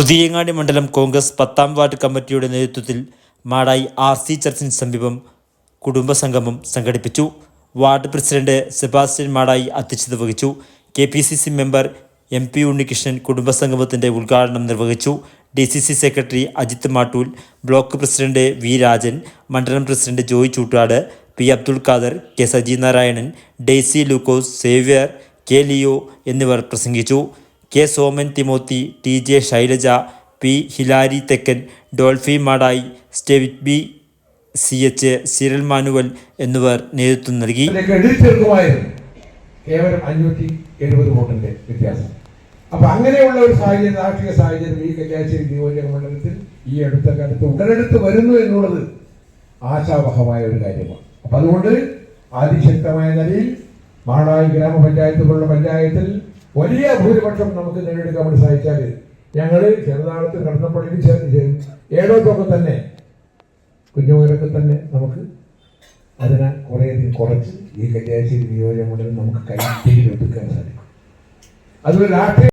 പുതിയങ്ങാടി മണ്ഡലം കോൺഗ്രസ് പത്താം വാർഡ് കമ്മിറ്റിയുടെ നേതൃത്വത്തിൽ മാടായി ആർ സി ചർച്ചിന് സമീപം കുടുംബസംഗമം സംഘടിപ്പിച്ചു. വാർഡ് പ്രസിഡന്റ് സെബാസ്റ്റ്യൻ മാടായി അധ്യക്ഷത വഹിച്ചു. K P C C member M P Unnikrishnan കുടുംബസംഗമത്തിന്റെ ഉദ്ഘാടനം നിർവഹിച്ചു. D C C secretary Ajith Mattool block president V Rajan മണ്ഡലം president Joy Choottad P Abdul Khader K Saji Narayanan Daisy Lukose Xavier K Leo എന്നിവർ പ്രസംഗിച്ചു. K Soman Timothy T J Shailaja P Hilary Thekkan Dolphy Madayi സ്റ്റെവിറ്റ് B C H Cyril Manuel എന്നിവർ നേതൃത്വം നൽകി. അപ്പൊ അങ്ങനെയുള്ള ഒരു സാഹചര്യം രാഷ്ട്രീയ സാഹചര്യം ഈ കല്യാശ്ശേരി നിയോജക മണ്ഡലത്തിൽ ഈ അടുത്ത കാലത്ത് ഉടലെടുത്ത് വരുന്നു എന്നുള്ളത് ആശാവഹമായ ഒരു കാര്യമാണ്. അപ്പൊ അതുകൊണ്ട് അതിശക്തമായ നിലയിൽ മാടായി ഗ്രാമപഞ്ചായത്ത് പോലുള്ള പഞ്ചായത്തിൽ വലിയ ഭൂരിപക്ഷം നമുക്ക് നേടിയെടുക്കാൻ വേണ്ടി സാധിച്ചാൽ ഞങ്ങൾ ചെറുതാളത്ത് കടന്നപ്പള്ളിക്ക് ഏഴോത്തൊക്കെ തന്നെ. കുഞ്ഞുമുരൊക്കെ തന്നെ നമുക്ക് അതിനെ കുറേയധികം കുറച്ച് ഈ കല്യാശ്ശേരി നിയോജക മണ്ഡലം നമുക്ക് കൈ ഒതുക്കാൻ സാധിക്കും. അതുപോലെ രാഷ്ട്രീയ